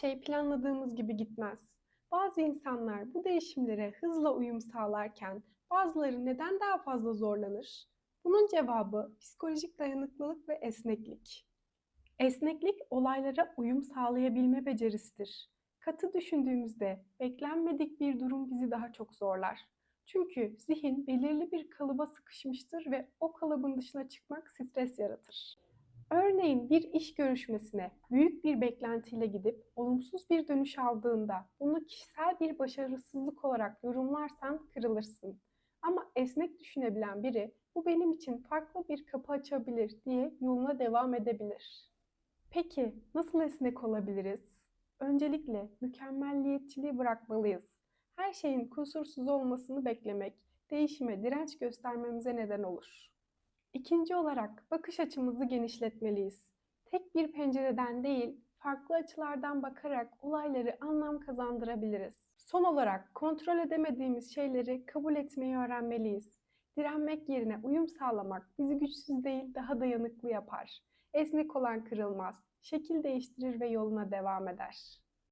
şey planladığımız gibi gitmez. Bazı insanlar bu değişimlere hızla uyum sağlarken bazıları neden daha fazla zorlanır? Bunun cevabı psikolojik dayanıklılık ve esneklik. Esneklik olaylara uyum sağlayabilme becerisidir. Katı düşündüğümüzde beklenmedik bir durum bizi daha çok zorlar. Çünkü zihin belirli bir kalıba sıkışmıştır ve o kalıbın dışına çıkmak stres yaratır. Örneğin bir iş görüşmesine büyük bir beklentiyle gidip olumsuz bir dönüş aldığında bunu kişisel bir başarısızlık olarak yorumlarsan kırılırsın. Ama esnek düşünebilen biri bu benim için farklı bir kapı açabilir diye yoluna devam edebilir. Peki nasıl esnek olabiliriz? Öncelikle mükemmelliyetçiliği bırakmalıyız. Her şeyin kusursuz olmasını beklemek değişime direnç göstermemize neden olur. İkinci olarak bakış açımızı genişletmeliyiz. Tek bir pencereden değil, farklı açılardan bakarak olayları anlam kazandırabiliriz. Son olarak kontrol edemediğimiz şeyleri kabul etmeyi öğrenmeliyiz. Direnmek yerine uyum sağlamak bizi güçsüz değil, daha dayanıklı yapar. Esnek olan kırılmaz, şekil değiştirir ve yoluna devam eder.